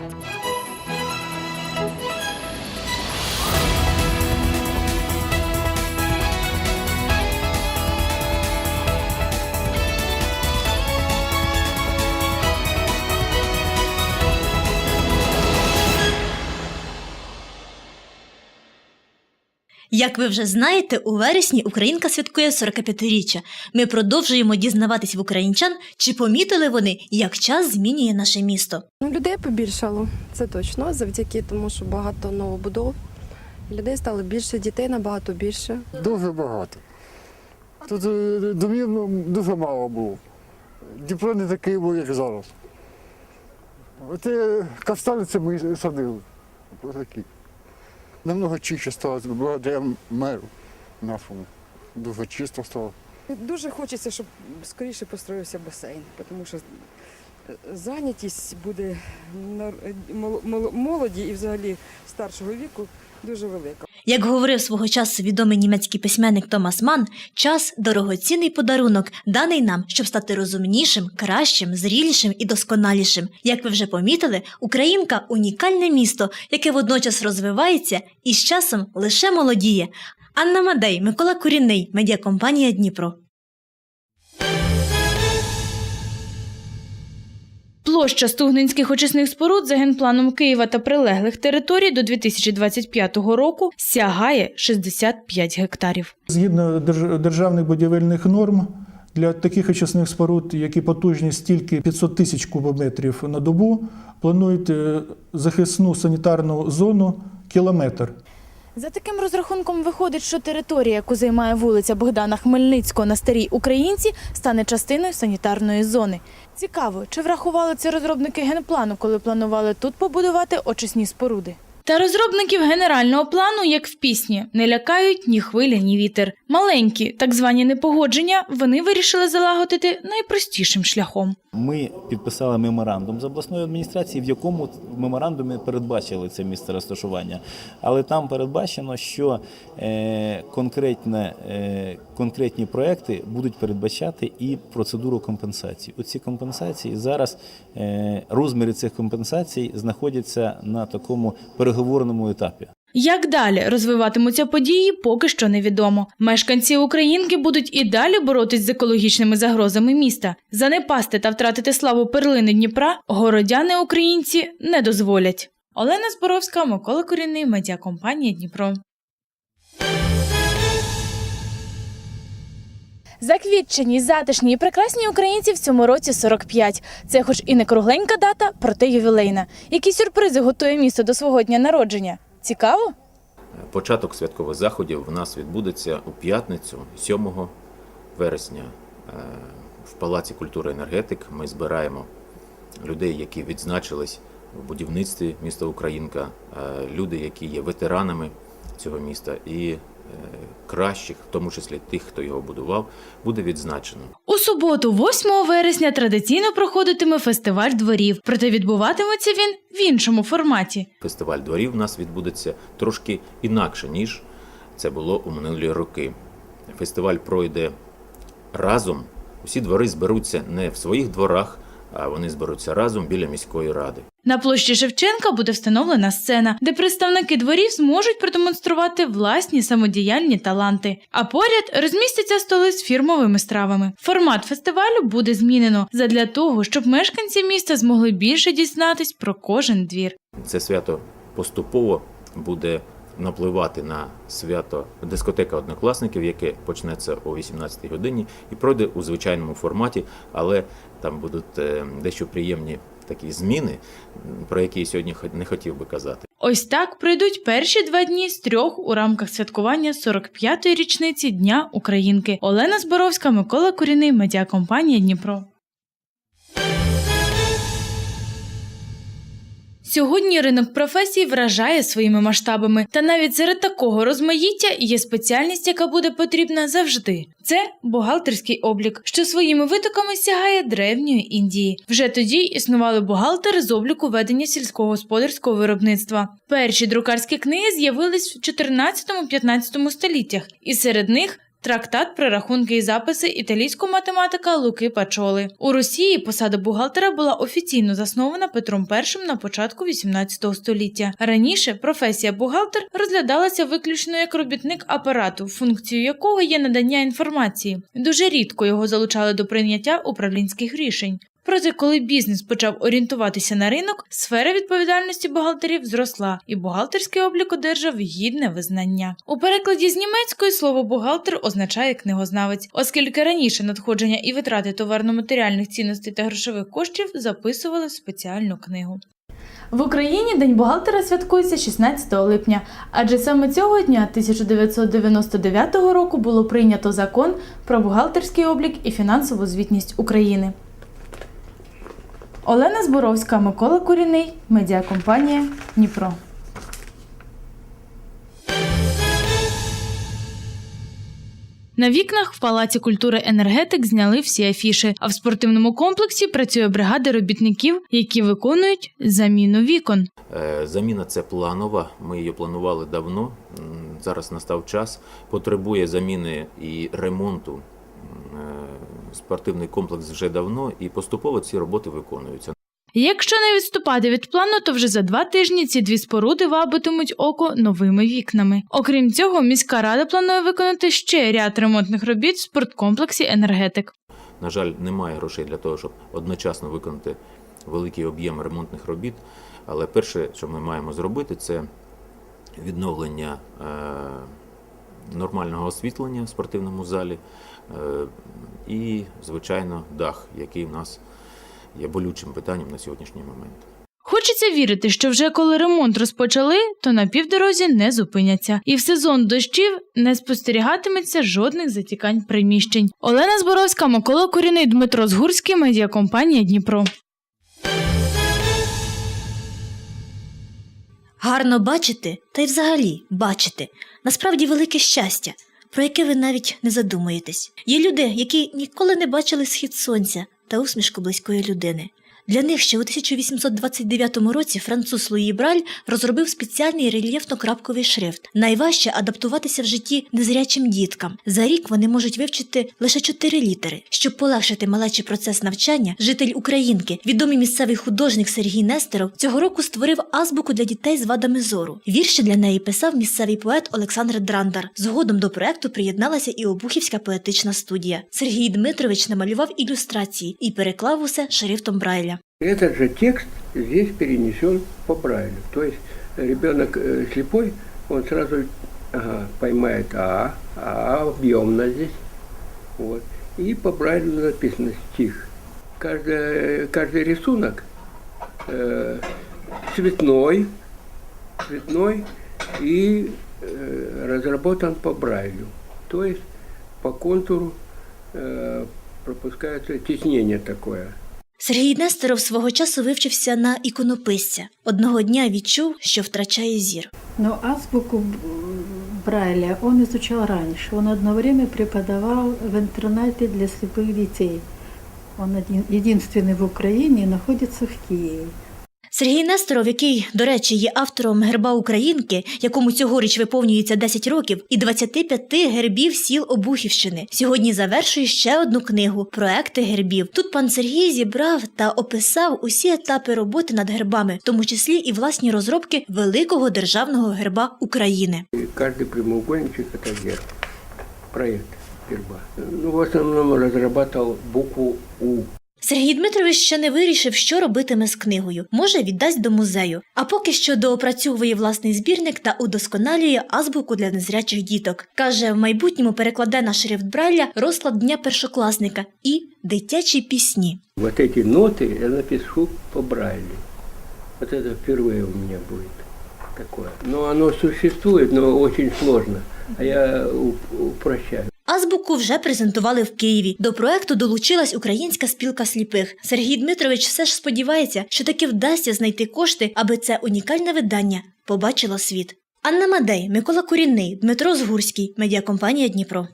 Thank you. Як ви вже знаєте, у вересні Українка святкує 45-річчя. Ми продовжуємо дізнаватись в українчан, чи помітили вони, як час змінює наше місто. Ну, людей побільшало, це точно, завдяки тому, що багато новобудов. Людей стало більше, дітей набагато більше. Дуже багато. Тут е, домів ну, дуже мало було. Дніпро не такий був, як зараз. Оце каштаниці ми садили. Отакі. Намного чище стало благодаря меру нашому. Дуже чисто стало. Дуже хочеться, щоб скоріше построївся басейн, тому що е, зайнятість буде мол- мол- молоді і взагалі старшого віку дуже велика. Як говорив свого часу відомий німецький письменник Томас Ман, час дорогоцінний подарунок, даний нам, щоб стати розумнішим, кращим, зрілішим і досконалішим. Як ви вже помітили, Українка унікальне місто, яке водночас розвивається і з часом лише молодіє. Анна Мадей, Микола Курінний, медіакомпанія Дніпро. Площа стугненських очисних споруд за генпланом Києва та прилеглих територій до 2025 року сягає 65 гектарів. Згідно державних будівельних норм, для таких очисних споруд, які потужність тільки 500 тисяч кубометрів на добу, планують е, захисну санітарну зону кілометр. За таким розрахунком виходить, що територія, яку займає вулиця Богдана Хмельницького на старій Українці, стане частиною санітарної зони. Цікаво, чи врахували це розробники генплану, коли планували тут побудувати очисні споруди. Та розробників генерального плану, як в пісні, не лякають ні хвиля, ні вітер. Маленькі, так звані непогодження, вони вирішили залагодити найпростішим шляхом. Ми підписали меморандум з обласною адміністрацією, в якому в меморандумі передбачили це місце розташування. Але там передбачено, що е, конкретне, е, конкретні проекти будуть передбачати і процедуру компенсації. Оці компенсації зараз е, розміри цих компенсацій знаходяться на такому переговорному етапі. Як далі розвиватимуться події, поки що невідомо. Мешканці Українки будуть і далі боротись з екологічними загрозами міста. Занепасти та втратити славу перлини Дніпра городяни українці не дозволять. Олена Зборовська, Микола Корінний, медіакомпанія Дніпро. Заквітчені, затишні і прекрасні українці в цьому році 45. Це хоч і не кругленька дата, проте ювілейна. Які сюрпризи готує місто до свого дня народження? Цікаво? Початок святкових заходів у нас відбудеться у п'ятницю, 7 вересня. Е, В Палаці культури енергетик ми збираємо людей, які відзначились в будівництві міста Українка, е, люди, які є ветеранами цього міста, і кращих, в тому числі тих, хто його будував, буде відзначено. У суботу, 8 вересня, традиційно проходитиме фестиваль дворів, проте відбуватиметься він в іншому форматі. Фестиваль дворів у нас відбудеться трошки інакше, ніж це було у минулі роки. Фестиваль пройде разом. Усі двори зберуться не в своїх дворах, а вони зберуться разом біля міської ради. На площі Шевченка буде встановлена сцена, де представники дворів зможуть продемонструвати власні самодіяльні таланти. А поряд розмістяться столи з фірмовими стравами. Формат фестивалю буде змінено задля того, щоб мешканці міста змогли більше дізнатись про кожен двір. Це свято поступово буде напливати на свято дискотека однокласників, яке почнеться о 18-й годині і пройде у звичайному форматі, але там будуть е, дещо приємні такі зміни, про які сьогодні не хотів би казати. Ось так пройдуть перші два дні з трьох у рамках святкування 45-ї річниці Дня Українки. Олена Зборовська, Микола Куріний, медіакомпанія Дніпро. Сьогодні ринок професій вражає своїми масштабами, та навіть серед такого розмаїття є спеціальність, яка буде потрібна завжди. Це бухгалтерський облік, що своїми витоками сягає древньої Індії. Вже тоді існували бухгалтери з обліку ведення сільськогосподарського виробництва. Перші друкарські книги з'явились в 14-15 століттях, і серед них Трактат про рахунки і записи італійського математика Луки Пачоли. У Росії посада бухгалтера була офіційно заснована Петром І на початку XVIII століття. Раніше професія бухгалтер розглядалася виключно як робітник апарату, функцією якого є надання інформації. Дуже рідко його залучали до прийняття управлінських рішень. Проте, коли бізнес почав орієнтуватися на ринок, сфера відповідальності бухгалтерів зросла, і бухгалтерський облік одержав гідне визнання. У перекладі з німецької слово бухгалтер означає книгознавець, оскільки раніше надходження і витрати товарно-матеріальних цінностей та грошових коштів записували в спеціальну книгу. В Україні День бухгалтера святкується 16 липня, адже саме цього дня 1999 року було прийнято закон про бухгалтерський облік і фінансову звітність України. Олена Зборовська, Микола Куріний, медіакомпанія Дніпро. На вікнах в Палаці культури енергетик зняли всі афіши, а в спортивному комплексі працює бригада робітників, які виконують заміну вікон. Е, Заміна це планова. Ми її планували давно. Зараз настав час. Потребує заміни і ремонту. Спортивний комплекс вже давно, і поступово ці роботи виконуються. Якщо не відступати від плану, то вже за два тижні ці дві споруди вабитимуть око новими вікнами. Окрім цього, міська рада планує виконати ще ряд ремонтних робіт в спорткомплексі енергетик. На жаль, немає грошей для того, щоб одночасно виконати великий об'єм ремонтних робіт. Але перше, що ми маємо зробити, це відновлення е, нормального освітлення в спортивному залі е, і, звичайно, дах, який в нас є болючим питанням на сьогоднішній момент. Хочеться вірити, що вже коли ремонт розпочали, то на півдорозі не зупиняться, і в сезон дощів не спостерігатиметься жодних затікань приміщень. Олена Зборовська, Микола Коріний, Дмитро Згурський, медіакомпанія Дніпро. Гарно бачити, та й взагалі бачити. Насправді велике щастя, про яке ви навіть не задумуєтесь. Є люди, які ніколи не бачили схід сонця та усмішку близької людини. Для них ще у 1829 році француз Луї Браль розробив спеціальний рельєфно-крапковий шрифт. Найважче адаптуватися в житті незрячим діткам. За рік вони можуть вивчити лише чотири літери. Щоб полегшити малечий процес навчання, житель Українки, відомий місцевий художник Сергій Нестеров, цього року створив азбуку для дітей з вадами зору. Вірші для неї писав місцевий поет Олександр Драндар. Згодом до проекту приєдналася і Обухівська поетична студія. Сергій Дмитрович намалював ілюстрації і переклав усе шрифтом Брайля. Этот же текст здесь перенесен по Брайлю. То есть ребенок э, слепой, он сразу ага, поймает А, А объемно здесь. Вот. И по Брайлю написано стих. Каждый, каждый рисунок э, цветной, цветной и э, разработан по Брайлю. То есть по контуру э, пропускается теснение такое. Сергій Нестеров свого часу вивчився на іконописця. Одного дня відчув, що втрачає зір. Ну, азбуку Брайля он изучал раньше. Он одно время преподавал в интернате для слепых детей. Он один, единственный в Украине находится в Киеве. Сергій Нестеров, який, до речі, є автором герба Українки, якому цьогоріч виповнюється 10 років, і 25 гербів сіл Обухівщини, сьогодні завершує ще одну книгу Проекти гербів. Тут пан Сергій зібрав та описав усі етапи роботи над гербами, в тому числі і власні розробки великого державного герба України. И каждый прямоугольничек – это герб, проект герба. Ну, в основном разрабатывал букву У. Сергій Дмитрович ще не вирішив, що робитиме з книгою. Може, віддасть до музею. А поки що доопрацьовує власний збірник та удосконалює азбуку для незрячих діток. Каже, в майбутньому перекладе на шрифт Брайля розклад дня першокласника і дитячі пісні. Вот эти ноты я напишу по Брайлю. Вот это впервые у меня будет такое. Но оно существует, но очень сложно. А я упрощаю. Азбуку вже презентували в Києві. До проекту долучилась Українська спілка сліпих. Сергій Дмитрович все ж сподівається, що таки вдасться знайти кошти, аби це унікальне видання побачило світ. Анна Мадей, Микола Курінний, Дмитро Згурський, медіакомпанія Дніпро.